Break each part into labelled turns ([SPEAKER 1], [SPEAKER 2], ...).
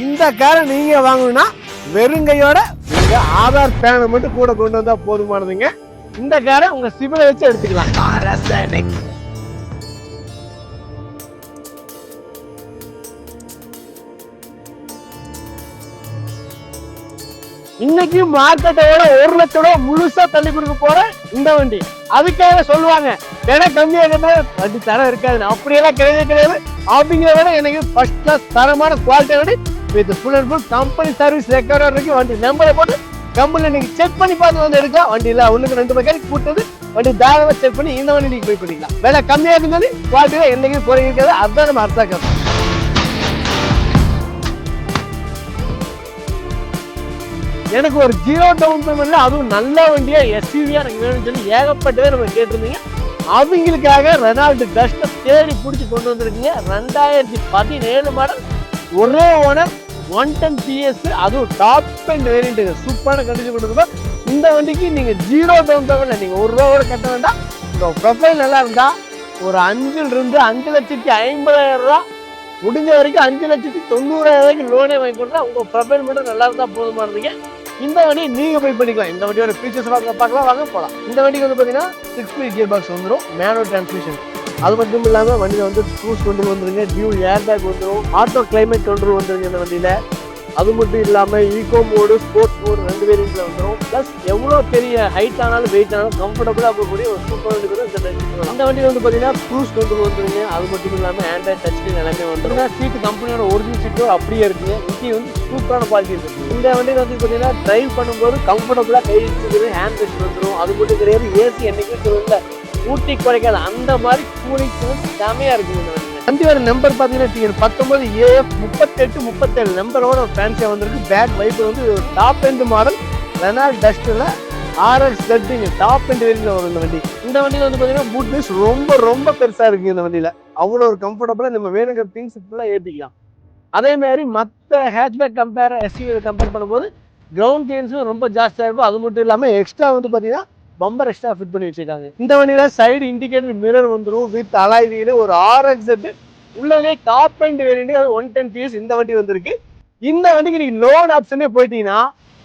[SPEAKER 1] இந்த காரை நீங்க வாங்கணும்னா வெறுங்கையோட நீங்க ஆதார் பேனை மட்டும் கூட கொண்டு வந்தா போதுமானதுங்க. இந்த காரை உங்க சிபிலை வச்சு எடுத்துக்கலாம். அரசனிக் இன்னைக்கு மார்க்கெட்டோட ஒரு லட்ச ரூபா முழுசா தள்ளி கொடுக்க போற இந்த வண்டி. அதுக்காக சொல்லுவாங்க விலை கம்மியா இருந்தா வண்டி தரம் இருக்காது அப்படியெல்லாம் கிடையவே கிடையாது. அப்படிங்கிற விட எனக்கு ஃபர்ஸ்ட் கிளாஸ் தரமான குவாலிட்டி வண்டி with full and full company service ரெக்கார்டாக இருக்கும் வண்டி நம்பரை போட்டு கம்பெனியில் நீங்கள் செக் பண்ணி பார்த்து வந்து எடுக்கலாம் வண்டியில் ஒண்ணுக்கு ரெண்டு மெக்கானிக் கூட்டது. வண்டி தாராளமாக செக் பண்ணி இந்த வண்டி நீங்கள் போய் பண்ணிக்கலாம் விலை கம்மியாக இருந்தாலும் குவாலிட்டியில் என்றைக்கும் குறை இருக்காது. அதுதான் நம்ம அர்த்தாக்கம் எனக்கு ஒரு ஜீரோ டவுன் பேமெண்ட்ல அதுவும் நல்ல வண்டியா எஸ்யூவியா எனக்கு வேணும்னு சொல்லி ஏகப்பட்டவே நம்ம கேட்டிருந்தீங்க. அவங்களுக்காக ரெனால்டு டஸ்ட்டை தேடி பிடிச்சி கொண்டு வந்திருக்கீங்க. ரெண்டாயிரத்தி பதினேழு மாடல் ஒரே ஓனர் ஒன் டென் பிஎஸ் அதுவும் டாப் அண்ட் வேரியண்ட்டுங்க சூப்பரான கண்டிஷன் கொடுத்துருக்கோம் இந்த வண்டிக்கு நீங்கள் ஜீரோ டவுன் பேமெண்ட் நீங்கள் ஒரு ரூபா கூட கட்ட வேண்டாம். உங்கள் ப்ரொஃபைல் நல்லா இருந்தால் ஒரு அஞ்சில் இருந்து அஞ்சு லட்சத்தி ஐம்பதாயிரம் ரூபா முடிஞ்ச வரைக்கும் அஞ்சு லட்சத்தி தொண்ணூறாயிரம் ரூபாய்க்கு லோனே வாங்கி கொடுத்தா உங்கள் ப்ரொஃபைல் மட்டும் நல்லா இருந்தால் போதுமா இருந்தீங்க. இந்த வண்டி நீங்கள் போய் பண்ணிக்கலாம். இந்த வண்டியோட ஃபீச்சர்ஸ் பார்க்கலாம் பார்க்கலாம். வாங்க போகலாம் இந்த வண்டிக்கு வந்து பார்த்தீங்கன்னா சிக்ஸ் ஸ்பீட் கியர் பாக்ஸ் வந்துடும் மேனுவல் டிரான்ஸ்மிஷன் அது மட்டும் இல்லாமல் வண்டியில் வந்து க்ரூஸ் கண்ட்ரோல் வந்துருங்க. டியூ ஏர் பேக் வந்துடும் ஆட்டோ கிளைமேட் கண்ட்ரோல் வந்துருங்க இந்த வண்டியில். அது மட்டும் இல்லாமல் ஈகோ மோடு ஸ்போர்ட்ஸ் மோடு ரெண்டு வேரியண்ட்ல வந்துடும் ப்ளஸ் எவ்வளோ பெரிய ஹைட் ஆனாலும் வெயிட் ஆனாலும் கம்ஃபர்டபுளாக போகக்கூடிய ஒரு சூப்பர் வண்டி கூட இந்த வண்டி அந்த வண்டியில் வந்து பார்த்தீங்கன்னா க்ரூஸ் கண்ட்ரோல் வந்துருங்க. அது மட்டும் இல்லாமல் ஆண்ட்ராய்ட் டச் ஸ்க்ரீன் எல்லாமே வந்துடும் சீட்டு கம்பெனியோட ஒரிஜினல் சீட்டும் அப்படியே இருக்குங்க. இங்கே வந்து சூப்பரான குவாலிட்டி இருக்கு. இந்த வண்டியில் வந்து பார்த்தீங்கன்னா டிரைவ் பண்ணும்போது கம்ஃபர்டபுளாக கை இருக்குது ஹேண்ட் ரெஸ்ட் வந்துடும் அது மட்டும் கிடையாது ஏசி என்னைக்கும் சொல்லுங்க ஊட்டி குறைக்காது அந்த மாதிரி கூலிங் வந்து செமையாக இருக்குது இந்த வண்டி வண்டியோட நம்பர் பார்த்தீங்கன்னா டிஎன் பத்தொன்பது ஏஎஃப் முப்பத்தெட்டு முப்பத்தேழு நம்பரோட ஒரு ஃபேன்சியாக வந்திருக்கு. பேக் வைப்பு வந்து டாப் எண்டு மாடல் ரெனால் டஸ்ட்டில் ஆர்எஸ் செட்டுங்க டாப் எண்ட் வரும் இந்த வண்டி. இந்த வண்டியில் வந்து பார்த்தீங்கன்னா பூட் பேஸ் ரொம்ப ரொம்ப பெருசாக இருக்குங்க இந்த வண்டியில். அவ்வளோ ஒரு கம்ஃபர்டபுளாக நம்ம வேணுங்கிற திங்ஸ் ஃபுல்லாக ஏற்றிக்கலாம் அதே மாதிரி மற்ற ஹேட்ச்பேக் கம்பேர் எஸ்யூவி கம்பேர் பண்ணும்போது கிரவுண்ட் கேன்ஸும் ரொம்ப ஜாஸ்தியாக இருக்கும். அது மட்டும் இல்லாமல் எக்ஸ்ட்ரா வந்து பார்த்தீங்கன்னா பம்பர் எக்ஸ்ட்ரா ஃபிட் பண்ணி வச்சிருக்காங்க. இந்த வண்டியில சைடு இண்டிகேட்டர் மிரர் வந்துடும் வித் அலாய் வீல் ஒரு ஆர்எக்ஸ் செட் உள்ளவே டாப் அண்ட் வேரியண்ட் அது ஒன் டென் பிஎஸ் இந்த வண்டி வந்திருக்கு. இந்த வண்டிக்கு நீங்க லோன் ஆப்ஷனே போயிட்டீங்கன்னா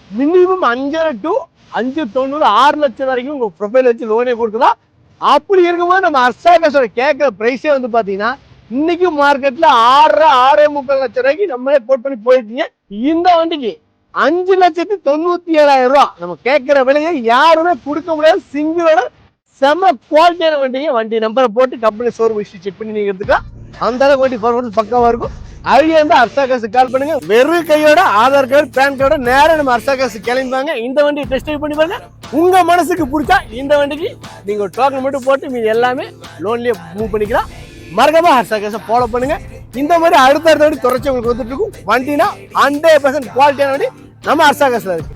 [SPEAKER 1] மினிமம் அஞ்சரை டு அஞ்சு தொண்ணூறு ஆறு லட்சம் வரைக்கும் உங்க ப்ரொஃபைல் வச்சு லோனே கொடுக்கலாம். அப்படி இருக்கும்போது நம்ம அர்சாகஸோட கேட்குற ப்ரைஸே வந்து பார்த்தீங்கன்னா இன்னைக்கு மார்க்கெட்டில் ஆறரை ஆறே முக்கால் லட்சம் ரூபாய்க்கு நம்மளே போட் பண்ணி போயிருக்கீங்க இந்த வண்டிக்கு அஞ்சு லட்சத்தி தொண்ணூத்தி ஏழாயிரம் ரூபா. நம்ம கேட்கிற விலையை யாருமே கொடுக்க முடியாது. சிங்கிளோட செம குவாலிட்டியான வண்டிங்க. வண்டி நம்பரை போட்டு கம்பெனி ஷோரூம் ஹிஸ்ட்ரி செக் பண்ணி நீங்க எடுத்துக்கலாம். அந்த அளவுக்கு வண்டி பர்ஃபார்மன்ஸ் பக்காவா இருக்கும். அழகிய வந்து அர்சாகாசு கால் பண்ணுங்க. வெறும் கையோட ஆதார் கார்டு பேன் கார்டு நேரம் நம்ம அர்சாகாசு கிளம்பிப்பாங்க இந்த வண்டி டெஸ்ட் ட்ரைவ் பண்ணி பாருங்க. உங்க மனசுக்கு பிடிச்சா இந்த வண்டிக்கு நீங்க ஒரு டோக்கன் மட்டும் போட்டு மீது எல்லாமே லோன்லயே மூவ் பண்ணிக்கலாம். மறக்காம அர்சாகாசை ஃபாலோ பண்ணுங்க. இந்த மாதிரி அடுத்த அடுத்த வண்டி தொடர்ச்சி உங்களுக்கு வந்துட்டு இருக்கும். வண்டினா ஹண்ட்ரட் பர்சன்ட் குவாலிட்டியான வண்டி. நம்ம அரசாங்கத்தில் இருக்கு.